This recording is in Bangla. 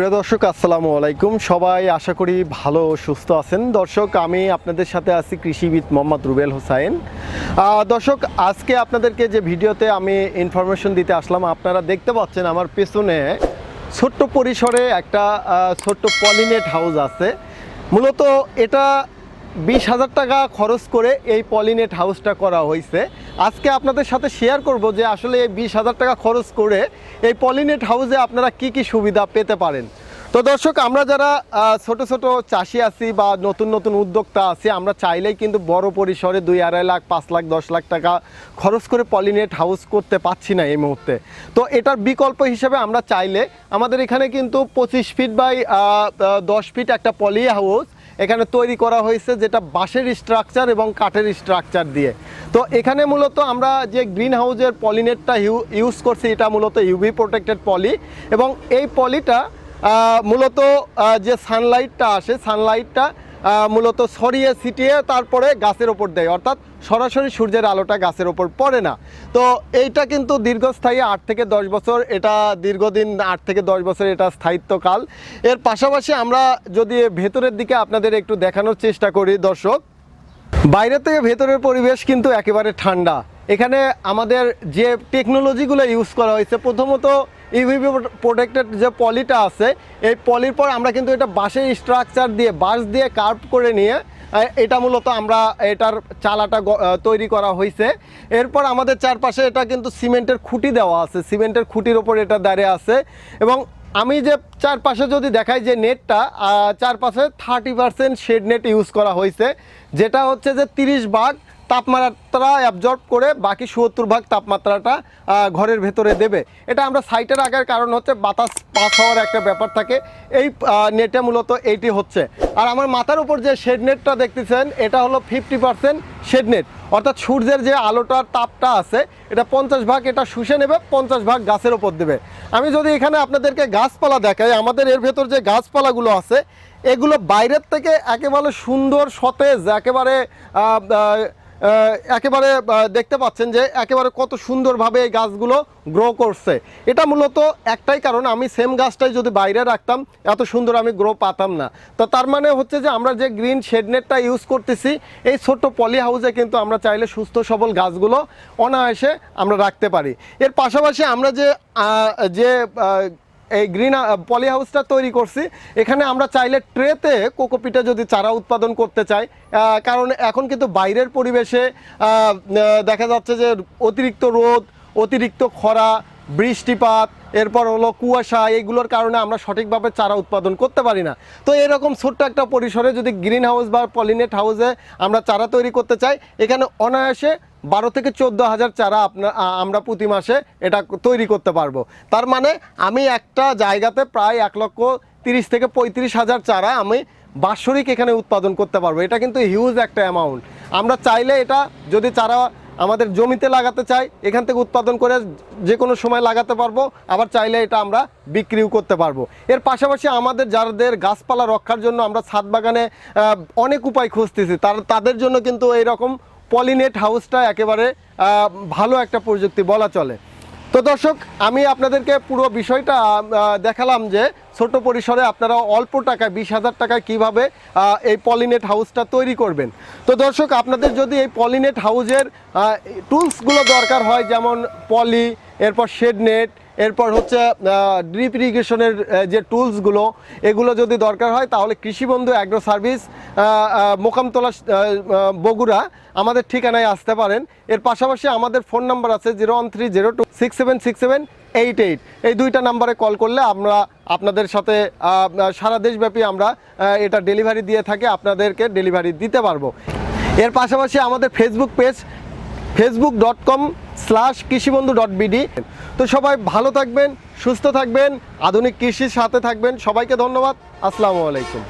প্রিয় দর্শক, আসসালামু আলাইকুম। সবাই আশা করি ভালো সুস্থ আছেন। দর্শক, আমি আপনাদের সাথে আছি কৃষিবিদ মোহাম্মদ রুবেল হোসাইন। দর্শক, আজকে আপনাদেরকে যে ভিডিওতে আমি ইনফরমেশন দিতে আসলাম, আপনারা দেখতে পাচ্ছেন আমার পেছনে ছোট্ট পরিসরে একটা ছোট্ট পলিনেট হাউস আছে। মূলত এটা বিশ হাজার টাকা খরচ করে এই পলিনেট হাউসটা করা হয়েছে। আজকে আপনাদের সাথে শেয়ার করব যে আসলে এই বিশ হাজার টাকা খরচ করে এই পলিনেট হাউসে আপনারা কি কি সুবিধা পেতে পারেন। তো দর্শক, আমরা যারা ছোট ছোট চাষি আছি বা নতুন নতুন উদ্যোক্তা আছি, আমরা চাইলেই কিন্তু বড় পরিসরে দুই আড়াই লাখ, পাঁচ লাখ, দশ লাখ টাকা খরচ করে পলিনেট হাউস করতে পাচ্ছি না এই মুহূর্তে। তো এটার বিকল্প হিসেবে আমরা চাইলে আমাদের এখানে কিন্তু পঁচিশ ফিট বাই দশ ফিট একটা পলি হাউস এখানে তৈরি করা হয়েছে যেটা বাঁশের স্ট্রাকচার এবং কাঠের স্ট্রাকচার দিয়ে। তো এখানে মূলত আমরা যে গ্রিন হাউজের পলিনেটটা ইউজ করছি, এটা মূলত ইউভি প্রোটেক্টেড পলি এবং এই পলিটা মূলত যে সানলাইটটা আসে সানলাইটটা মূলত সরিয়ে ছিটিয়ে তারপরে গাছের ওপর দেয়। অর্থাৎ সরাসরি সূর্যের আলোটা গাছের ওপর পড়ে না। তো এইটা কিন্তু দীর্ঘস্থায়ী আট থেকে দশ বছর, এটা দীর্ঘদিন আট থেকে দশ বছর এটা স্থায়িত্বকাল। এর পাশাপাশি আমরা যদি ভেতরের দিকে আপনাদের একটু দেখানোর চেষ্টা করি, দর্শক। বাইরে থেকে ভেতরের পরিবেশ কিন্তু একেবারে ঠান্ডা। এখানে আমাদের যে টেকনোলজিগুলো ইউজ করা হয়েছে, প্রথমত ইভিভি প্রোটেক্টেড যে পলিটা আছে, এই পলির পর আমরা কিন্তু এটা বাঁশের স্ট্রাকচার দিয়ে, বাঁশ দিয়ে কার্ভ করে নিয়ে এটা মূলত আমরা এটার চালাটা তৈরি করা হয়েছে এরপর আমাদের চারপাশে এটা কিন্তু সিমেন্টের খুঁটি দেওয়া আছে, সিমেন্টের খুঁটির ওপর এটা দাঁড়িয়ে আছে। এবং আমি যে চারপাশে যদি দেখাই যে নেটটা চারপাশে thirty percent shade net use করা হয়েছে যেটা হচ্ছে যে তিরিশ ভাগ তাপমাত্রা অ্যাবজর্ব করে বাকি সত্তর ভাগ তাপমাত্রাটা ঘরের ভেতরে দেবে। এটা আমরা সাইটে রাখার কারণ হচ্ছে বাতাস পাস হওয়ার একটা ব্যাপার থাকে। এই নেটে মূলত এইটি হচ্ছে। আর আমার মাথার উপর যে শেড নেটটা দেখতেছেন, এটা হলো ফিফটি পার্সেন্ট শেড নেট অর্থাৎ সূর্যের যে আলোটার তাপটা আছে, এটা পঞ্চাশ ভাগ এটা শুষে নেবে, পঞ্চাশ ভাগ গাছের ওপর দেবে। আমি যদি এখানে আপনাদেরকে গাছপালা দেখাই, আমাদের এর ভেতর যে গাছপালাগুলো আছে, এগুলো বাইরের থেকে একেবারে সুন্দর সতেজ, একেবারে একেবারে দেখতে পাচ্ছেন যে একেবারে কত সুন্দরভাবে এই গাছগুলো গ্রো করছে। এটা মূলত একটাই কারণ, আমি সেম গাছটাই যদি বাইরে রাখতাম, এত সুন্দর আমি গ্রো পাতাম না। তো তার মানে হচ্ছে যে আমরা যে গ্রিন শেডনেটটা ইউজ করতেছি, এই ছোট্ট পলি হাউসে কিন্তু আমরা চাইলে সুস্থ সবল গাছগুলো অনায়াসে আমরা রাখতে পারি। এর পাশাপাশি আমরা যে যে এই গ্রিন পলি হাউসটা তৈরি করছি। এখানে আমরা চাইলে ট্রেতে কোকোপিটে যদি চারা উৎপাদন করতে চাই কারণ এখন কিন্তু বাইরের পরিবেশে দেখা যাচ্ছে যে অতিরিক্ত রোদ, অতিরিক্ত খরা, বৃষ্টিপাত, এরপর হলো কুয়াশা এইগুলোর কারণে আমরা সঠিকভাবে চারা উৎপাদন করতে পারি না। তো এরকম ছোট্ট একটা পরিসরে যদি গ্রিন হাউস বা পলিনেট হাউসে আমরা চারা তৈরি করতে চাই, এখানে অনায়াসে বারো থেকে চোদ্দ হাজার চারা আপনার আমরা প্রতি মাসে এটা তৈরি করতে পারব। তার মানে আমি একটা জায়গাতে প্রায় এক লক্ষ তিরিশ থেকে পঁয়ত্রিশ হাজার চারা আমি বাৎসরিক এখানে উৎপাদন করতে পারব। এটা কিন্তু হিউজ একটা অ্যামাউন্ট আমরা চাইলে এটা যদি চারা আমাদের জমিতে লাগাতে চাই, এখান থেকে উৎপাদন করে যে কোনো সময় লাগাতে পারব, আবার চাইলে এটা আমরা বিক্রিও করতে পারব। এর পাশাপাশি আমাদের যাদের গাছপালা রক্ষার জন্য আমরা ছাদ বাগানে অনেক উপায় খুঁজতেছি, তার, তাদের জন্য কিন্তু এইরকম পলিনেট হাউসটা একেবারে ভালো একটা প্রযুক্তি বলা চলে। তো দর্শক, আমি আপনাদেরকে পুরো বিষয়টা দেখালাম যে ছোট পরিসরে আপনারা অল্প টাকায়, বিশ হাজার টাকায় কীভাবে এই পলিনেট হাউসটা তৈরি করবেন। তো দর্শক, আপনাদের যদি এই পলিনেট হাউজের টুলসগুলো দরকার হয়, যেমন পলি, এরপর শেড নেট এরপর হচ্ছে ড্রিপ ইরিগেশনের যে টুলসগুলো, এগুলো যদি দরকার হয়, তাহলে কৃষিবন্ধু অ্যাগ্রো সার্ভিস মোকামতলা বগুড়া আমাদের ঠিকানায় আসতে পারেন। এর পাশাপাশি আমাদের ফোন নাম্বার আছে zero one three zero two six seven six seven eight eight এই দুইটা নাম্বারে কল করলে আমরা আপনাদের সাথে সারা দেশব্যাপী আমরা এটা ডেলিভারি দিয়ে থাকি, আপনাদেরকে ডেলিভারি দিতে পারব। এর পাশাপাশি আমাদের Facebook page Facebook dot com slash Krishibandhu dot BD তো সবাই ভালো থাকবেন, সুস্থ থাকবেন, আধুনিক কৃষির সাথে থাকবেন। সবাইকে ধন্যবাদ, আসসালামু আলাইকুম।